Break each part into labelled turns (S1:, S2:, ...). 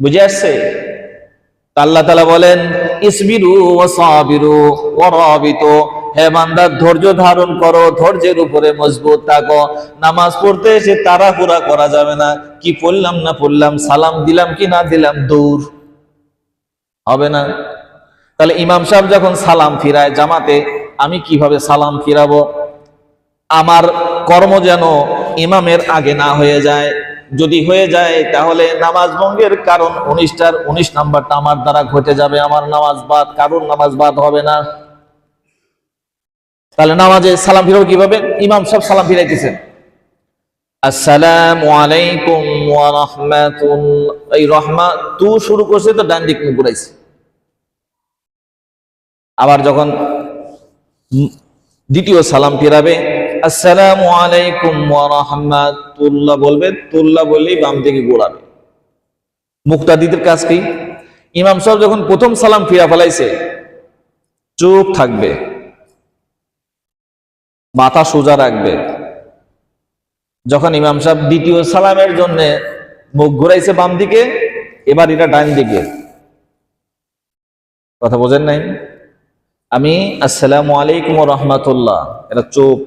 S1: বুঝে আসছে? আল্লাহ তালা বলেন, ইসবিরু ও সাবিরু ও রবিতু। হে বান্দা, ধৈর্য ধারণ করো, ধৈর্যের উপরে মজবুত থাকো। নামাজ পড়তে এসে তাড়াহুড়া করা যাবে না। কি পড়লাম না পড়লাম, সালাম দিলাম কি না দিলাম, দূর। হবে না। তাহলে ইমাম সাহেব যখন সালাম ফিরায় জামাতে, আমি কীভাবে সালাম ফিরাবো? আমার কর্ম যেন ইমামের আগে না হয়ে যায়। যদি হয়ে যায়, তাহলে নামাজ ভঙ্গের কারণ উনিশটার উনিশ নাম্বারটা আমার দ্বারা ঘটে যাবে, আমার নামাজ বাদ, কারোর নামাজ বাদ হবে না। তাহলে নামাজে সালাম ফিরাবো কীভাবে? ইমাম সব সালাম ফিরাইতেছেন। আসসালামু আলাইকুম ওয়া রাহমাতুল্লাহ এই রহমা তু শুরু করছে তো ডান দিক আবার যখন দ্বিতীয় সালাম ফিরাবে আসসালামু আলাইকুম ওয়া রাহমাতুল্লাহ বলবে তুল্লাহ বললেই বাম দিকে ঘোরাবে মুক্তাদিদের কাজ কি? ইমাম সাহেব যখন প্রথম সালাম ফিরা ফেলাইছে, চুপ থাকবে। মাথা সোজা রাখবে। যখন ইমাম সাহেব দ্বিতীয় সালামের জন্য মুখ ঘুরাইছে বাম দিকে, এবার এটা ডান দিকে। কথা বোঝেন নাই? আমি, আসসালামু আলাইকুম রহমাতুল্লাহ। এটা চুপ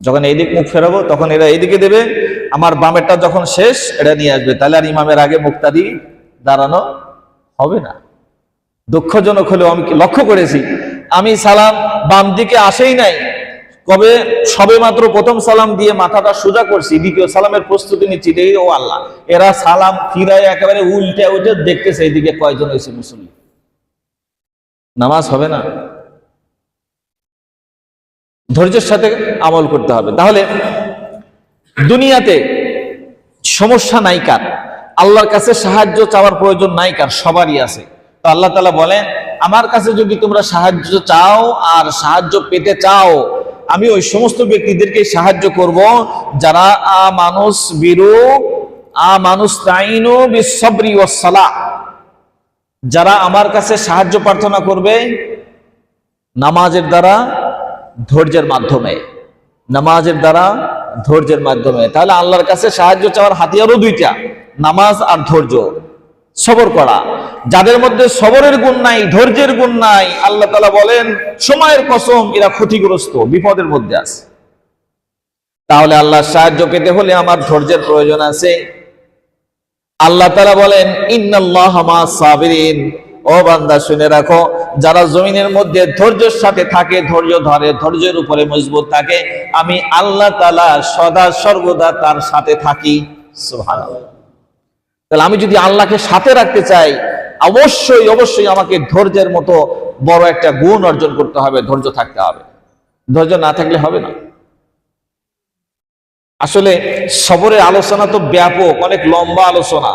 S1: যখন এইদিক মুখ ফেরাবো, তখন এরা এইদিকে দেবে। আমার বামেরটা যখন শেষ এটা নিয়ে আসবে। তাহলে আর ইমামের আগে মুক্তাদি দাঁড়ানো হবে না। দুঃখজনক হলেও আমি লক্ষ্য করেছি, আমি সালাম বাম দিকে আসেই নাই। কবে? সবে মাত্র প্রথম সালাম দিয়ে মাথাটা সোজা করছি, দ্বিতীয় সালামের প্রস্তুতি নিচ্ছি দেখি ও আল্লাহ, এরা সালাম ফিরায় একেবারে উল্টে উল্টে দেখতেছে এইদিকে কয়জন হয়েছে মুসল্লি। নামাজ হবে না? ধৈর্যের সাথে আমল করতে হবে। তাহলে দুনিয়াতে সমস্যা নাই কার? আল্লাহর কাছে সাহায্য চাওয়ার প্রয়োজন নাই কার? সবারই আছে। তো আল্লাহ তালা বলেন, আমার কাছে যদি তোমরা সাহায্য চাও আর সাহায্য পেতে চাও, আমি ওই সমস্ত ব্যক্তিদেরকে সাহায্য করব যারা আ মানুষ বিরু আ মানুষ তাইনু বিসবরি ও সালা যারা আমার কাছে সাহায্য প্রার্থনা করবে, নামাজের দ্বারা ধৈর্যের মাধ্যমে, নামাজের দ্বারা ধৈর্যের মাধ্যমে। তাহলে আল্লাহর কাছে সাহায্য চাওয়ার হাতিয়ারও দুইটা, নামাজ আর ধৈর্য। সবর করা। যাদের মধ্যে সবরের গুণ নাই, ধৈর্যের গুণ নাই, আল্লাহ তালা বলেন, সময়ের কসম, এরা ক্ষতিগ্রস্ত, বিপদের মধ্যে আছে। তাহলে আল্লাহর সাহায্য পেতে হলে আমার ধৈর্যের প্রয়োজন আছে। আল্লাহ তালা বলেন, ইন্নাল্লাহ ও বান্দা, শুনে রাখো, যারা জমিনের মধ্যে ধৈর্যের সাথে থাকে, ধৈর্য ধরে, ধৈর্যের উপরে মজবুত থাকে, আমি আল্লাহ তালা সদা সর্বদা তার সাথে থাকি। তাহলে আমি যদি আল্লাহকে সাথে রাখতে চাই, অবশ্যই অবশ্যই আমাকে ধৈর্যের মতো বড় একটা গুণ অর্জন করতে হবে, ধৈর্য থাকতে হবে। ধৈর্য না থাকলে হবে না। আসলে সবরের আলোচনা তো ব্যাপক, অনেক লম্বা আলোচনা।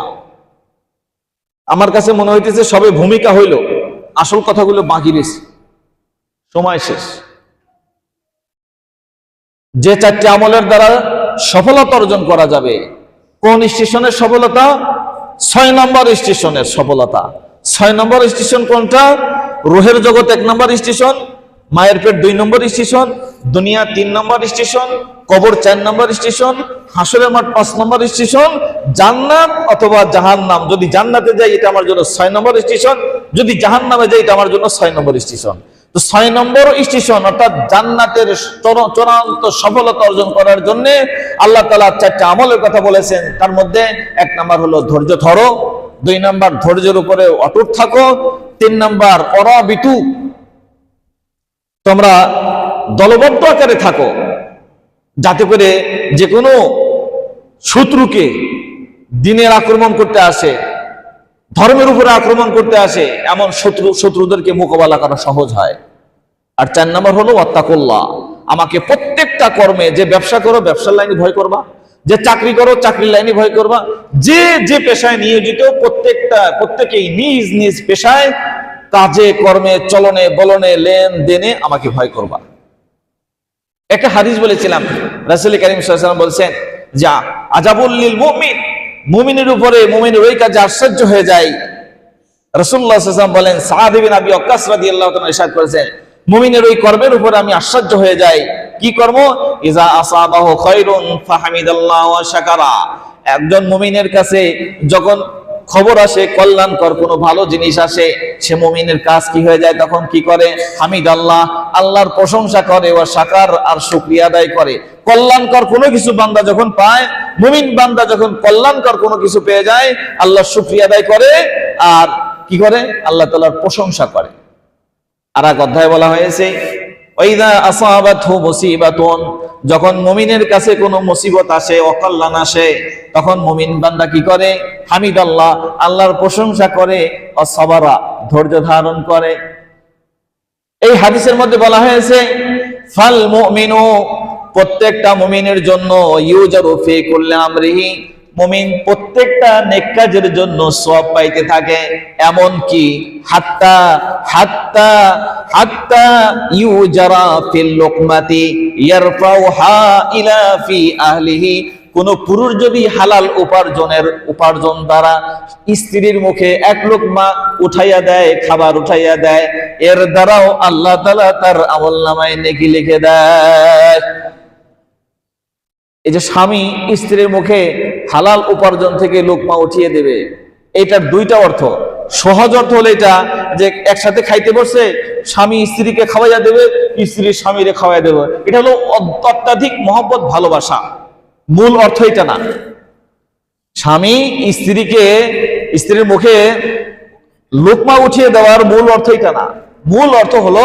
S1: আমার কাছে মনে হইতেছে সবে ভূমিকা হইল। আসল কথাগুলো বাকি রয়েছে সময় শেষ। যে চারটি আমলের দ্বারা সফলতা অর্জন করা যাবে, কোন স্টেশনের সফলতা? ছয় নম্বর স্টেশনের সফলতা। ছয় নম্বর স্টেশন কোনটা? রোহের জগৎ এক নম্বর স্টেশন, মায়ের পেট দুই নম্বর স্টেশন, দুনিয়া তিন নম্বর স্টেশন, কবর চার নম্বর স্টেশন, হাসরের মাঠ পাঁচ নম্বর স্টেশন জান্নাত অথবা জাহান্নাম, যদি জান্নাতে যাই, এটা আমার জন্য ছয় নম্বর স্টেশন, যদি জাহান্নামে যাই, এটা আমার জন্য ছয় নম্বর স্টেশন। তো ছয় নম্বর স্টেশন, অর্থাৎ জান্নাতের চূড়ান্ত সফলতা অর্জন করার জন্য আল্লাহ তালা চারটা আমলের কথা বলেছেন। তার মধ্যে এক নাম্বার হলো ধৈর্য ধরো, দুই নাম্বার ধৈর্যের উপরে অটুট থাকো, তিন নাম্বার অরাবিতু, তোমরা দলবদ্ধ আকারে থাকো, যাতে করে যে কোনো শত্রুকে দিনের আক্রমণ করতে আসে, ধর্মের উপরে আক্রমণ করতে আসে, এমন শত্রু, শত্রুদেরকে মোকাবেলা করা সহজ হয়। আর চার নম্বর হলো অত্তাকুল্লাহ আমাকে প্রত্যেকটা কর্মে যে ব্যবসা করো, ব্যবসার লাইনে ভয় করবা, যে চাকরি করো, চাকরির লাইনে ভয় করবা, যে যে পেশায় নিয়োজিত প্রত্যেকটা, প্রত্যেকেই নিজ নিজ পেশায় কাজে, কর্মে, চলনে, বলনে লেনদেনে আমাকে ভয় করবা। একটা হাদিস বলেছিলাম, রাসুল করিম সাল্লাম বলছেন, যা আজাবুল্লিল মুমিন মুমিনের উপরে মুমিনের ওই কাজে আশ্চর্য হয়ে যায়। রসুল্লাহ সাল্লাম বলেন সাহাদিবিন আবি অক্কাস আল্লাহ ইরশাদ করেছেন মুমিনের ওই কর্মের উপরে আমি আশ্চর্য হয়ে যাই। কি কর্ম? ইজা আসাবাহু খায়রুন ফাহামিদাল্লাহ শাকারা। একজন মুমিনের কাছে যখন খবর আসে, কল্যাণকর, কোনো ভালো জিনিস আসে, সে মুমিনের কাজ কি হয়ে যায়, তখন কি করে? হামিদ আল্লাহ, আল্লাহর প্রশংসা করে ও সাকার আর শুক্রিয়া আদায় করে। কল্যাণকর কোনো কিছু বান্দা যখন পায়, মুমিন বান্দা যখন কল্যাণকর কোনো কিছু পেয়ে যায় আল্লাহ শুক্রিয়া আদায় করে, আর কি করে? আল্লাহ তাআলার প্রশংসা করে। আর এক অধ্যায় বলা হয়েছে যখন মুমিনের কাছে কোনো মুসিবত আসে, অকল্যাণ আসে, তখন মুমিন বান্দা কি করে? হামিদ আল্লাহ আল্লাহর প্রশংসা করে অসবারা ধৈর্য ধারণ করে। এই হাদিসের মধ্যে বলা হয়েছে, ফাল মুমিনু, প্রত্যেকটা মুমিনের জন্য ইউজারু ফি কুল্লি আমরিহি মুমিন প্রত্যেকটা নেক কাজের জন্য সব পাইতে থাকে এমন কি হাত্তা হাত্তা হাত্তা ইউজারা ফিল লুকমাতি ইয়ারফাউহা ইলা ফি আহলিহি। কোন পুরুষ যদি হালাল উপার্জনের, উপার্জন দ্বারা স্ত্রীর মুখে এক লোকমা উঠাইয়া দেয়, খাবার উঠাইয়া দেয়, এর দ্বারাও আল্লাহ তালা তার আমল নামায় নেকি লিখে দেয়। এই যে স্বামী স্ত্রীর মুখে হালাল উপার্জন থেকে লোকমা উঠিয়ে দেবে এটার দুইটা অর্থ। সহজ অর্থ হলো এটা যে একসাথে খাইতে বসে স্বামী স্ত্রীকে খাওয়াইয়া দেবে, স্ত্রী স্বামীরে খাওয়াইয়া দেবে। এটা হলো অত্যাধিক মহব্বত, ভালোবাসা। মূল অর্থ এটা না। স্বামী স্ত্রীকে, স্ত্রীর মুখে লোকমা উঠিয়ে দেওয়ার মূল অর্থ এটা না। মূল অর্থ হলো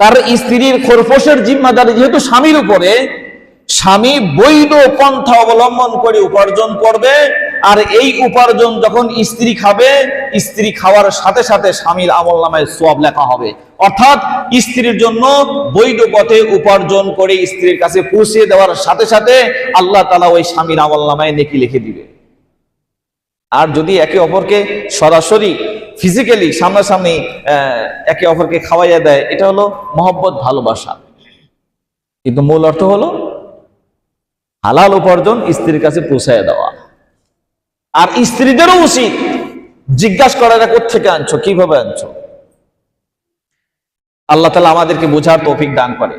S1: তার স্ত্রীর খোরপোশের জিম্মাদারি যেহেতু স্বামীর উপরে স্বামী বৈধ পন্থা অবলম্বন করে উপার্জন করবে, আর এই উপার্জন যখন স্ত্রী খাবে, স্ত্রী খাওয়ার সাথে সাথে স্বামীর আমল নামায় সব লেখা হবে। অর্থাৎ স্ত্রীর জন্য বৈধ পথে উপার্জন করে স্ত্রীর কাছে পৌঁছে দেওয়ার সাথে সাথে আল্লাহ তালা ওই স্বামীর আমল নামায় নেকি লিখে দিবে। আর যদি একে অপরকে সরাসরি ফিজিক্যালি সামনাসামনি একে অপরকে খাওয়াইয়া দেয়, এটা হলো মহব্বত, ভালোবাসা। কিন্তু মূল অর্থ হলো হালাল উপার্জন স্ত্রীর কাছে পৌঁছায় দেওয়া। আর স্ত্রীদেরও উচিত জিজ্ঞাসা করা, এটা কোথেকে আনছো? কীভাবে আনছো? আল্লাহ তালা আমাদেরকে বোঝার তৌফিক দান করে